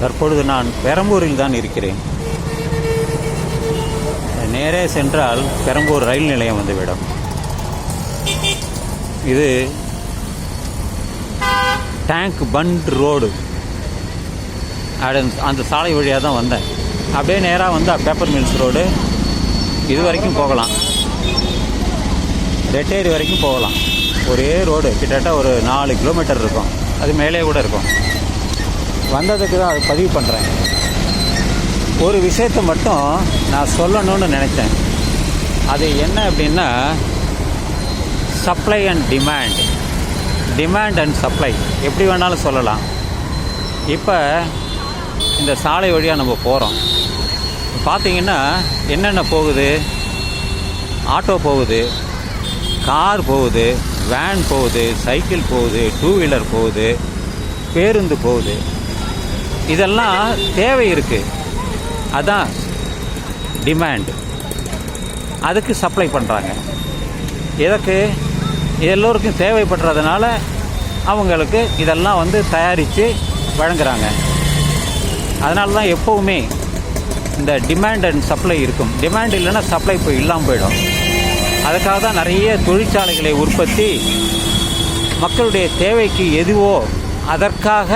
தற்பொழுது நான் பெரம்பூரில் தான் இருக்கிறேன். நேரே சென்றால் பெரம்பூர் ரயில் நிலையம் வந்துவிடும். இது டேங்க் பண்ட் ரோடு அந்த சாலை வழியாக தான் வந்தேன். அப்படியே நேராக வந்தால் பேப்பர் மில்ஸ் ரோடு இது வரைக்கும் போகலாம். ரெட்டேரி வரைக்கும் போகலாம். ஒரே ரோடு கிட்டத்தட்ட ஒரு நாலு கிலோமீட்டர் இருக்கும். அது மேலே கூட இருக்கும். வந்ததுக்கு தான் அது பதிவு பண்ணுறேன் ஒரு விஷயத்தை மட்டும் நான் சொல்லணும்னு நினச்சேன் அது என்ன அப்படின்னா supply and demand demand and supply எப்படி வேணாலும் சொல்லலாம். இப்போ இந்த சாலை வழியாக நம்ம போகிறோம் பார்த்தீங்கன்னா என்னென்ன போகுது? ஆட்டோ போகுது கார் போகுது வேன் போகுது சைக்கிள் போகுது டூ வீலர் போகுது பேருந்து போகுது. இதெல்லாம் தேவை இருக்குது அதான் டிமாண்ட் அதுக்கு சப்ளை பண்ணுறாங்க எதற்கு? எல்லோருக்கும் தேவைப்படுறதுனால அவங்களுக்கு இதெல்லாம் வந்து தயாரித்து வழங்குகிறாங்க அதனால தான் எப்போவுமே இந்த டிமாண்ட் அண்ட் சப்ளை இருக்கும். டிமாண்ட் இல்லைன்னா சப்ளை இப்போ இல்லாமல் போயிடும். அதுக்காக தான் நிறைய தொழிற்சாலைகளை உற்பத்தி மக்களுடைய தேவைக்கு எதுவோ அதற்காக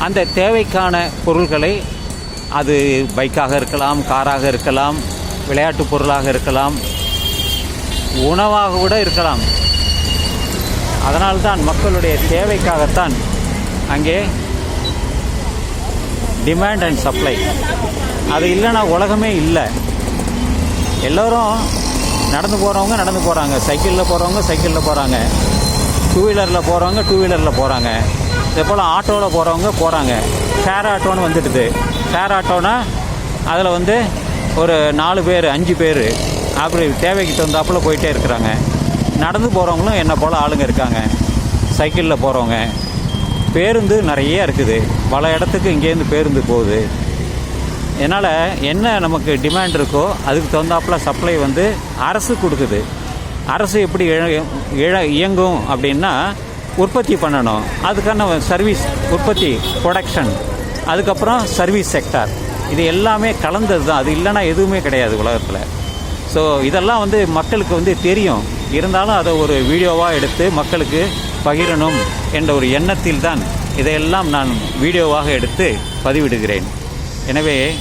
அந்த தேவைக்கான பொருள்களை அது பைக்காக இருக்கலாம் காராக இருக்கலாம் விளையாட்டு பொருளாக இருக்கலாம் உணவாக கூட இருக்கலாம். அதனால்தான் மக்களுடைய தேவைக்காகத்தான் அங்கே டிமாண்ட் அண்ட் சப்ளை அது இல்லைன்னா உலகமே இல்லை. எல்லோரும் நடந்து போகிறவங்க நடந்து போகிறாங்க சைக்கிளில் போகிறவங்க சைக்கிளில் போகிறாங்க டூ வீலரில் போகிறவங்க டூ வீலரில் போகிறாங்க இதே போல் ஆட்டோவில் போகிறவங்க போகிறாங்க ஷேர் ஆட்டோன்னு வந்துடுது. ஷேர் ஆட்டோனா அதில் வந்து ஒரு நாலு பேர் அஞ்சு பேர் அப்படி தேவைக்கு தகுந்தாப்புல போயிட்டே இருக்கிறாங்க. நடந்து போகிறவங்களும் என்ன போல் ஆளுங்க இருக்காங்க. சைக்கிளில் போகிறவங்க பேருந்து நிறைய இருக்குது. பல இடத்துக்கு இங்கேருந்து பேருந்து போகுது. அதனால் என்ன நமக்கு டிமாண்ட் இருக்கோ அதுக்கு தகுந்தாப்புல சப்ளை வந்து அரசு கொடுக்குது. அரசு எப்படி இழ- இழ- இயங்கும் அப்படின்னா உற்பத்தி பண்ணணும். அதுக்கான சர்வீஸ் உற்பத்தி ப்ரொடக்ஷன் அதுக்கப்புறம் சர்வீஸ் செக்டார் இது எல்லாமே கலந்தது தான். அது இல்லைன்னா எதுவுமே கிடையாது உலகத்தில். ஸோ இதெல்லாம் வந்து மக்களுக்கு வந்து தெரியும். இருந்தாலும் அதை ஒரு வீடியோவாக எடுத்து மக்களுக்கு பகிரணும் என்ற ஒரு எண்ணத்தில் தான் இதையெல்லாம் நான் வீடியோவாக எடுத்து பதிவிடுகிறேன். எனவே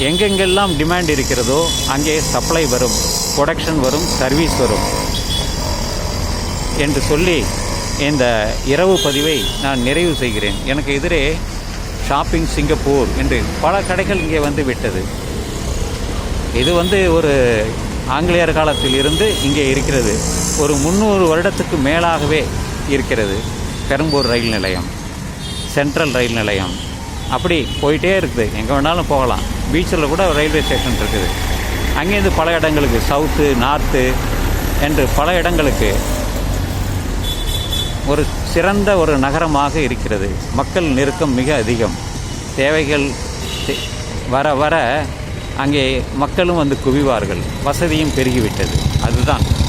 எங்கெங்கெல்லாம் டிமாண்ட் இருக்கிறதோ அங்கே சப்ளை வரும். ப்ரொடக்ஷன் வரும் சர்வீஸ் வரும் என்று சொல்லி இந்த இரவு பதிவை நான் நிறைவு செய்கிறேன். எனக்கு எதிரே ஷாப்பிங் சிங்கப்பூர் என்று பல கடைகள் இங்கே வந்து விட்டது. இது வந்து ஒரு ஆங்கிலேயர் காலத்தில் இருந்து இங்கே இருக்கிறது. ஒரு முந்நூறு வருடத்துக்கு மேலாகவே இருக்கிறது. பெரம்பூர் ரயில் நிலையம் சென்ட்ரல் ரயில் நிலையம். அப்படி போயிட்டே இருக்குது. எங்கே வேணாலும் போகலாம். பீச்சில் கூட ரயில்வே ஸ்டேஷன் இருக்குது. அங்கேருந்து பல இடங்களுக்கு சவுத்து நார்த்து என்று பல இடங்களுக்கு ஒரு சிறந்த ஒரு நகரமாக இருக்கிறது. மக்கள் நெருக்கம் மிக அதிகம். தேவைகள் தே- வர வர அங்கே மக்களும் வந்து குவிவார்கள். வசதியும் பெருகிவிட்டது. அதுதான்.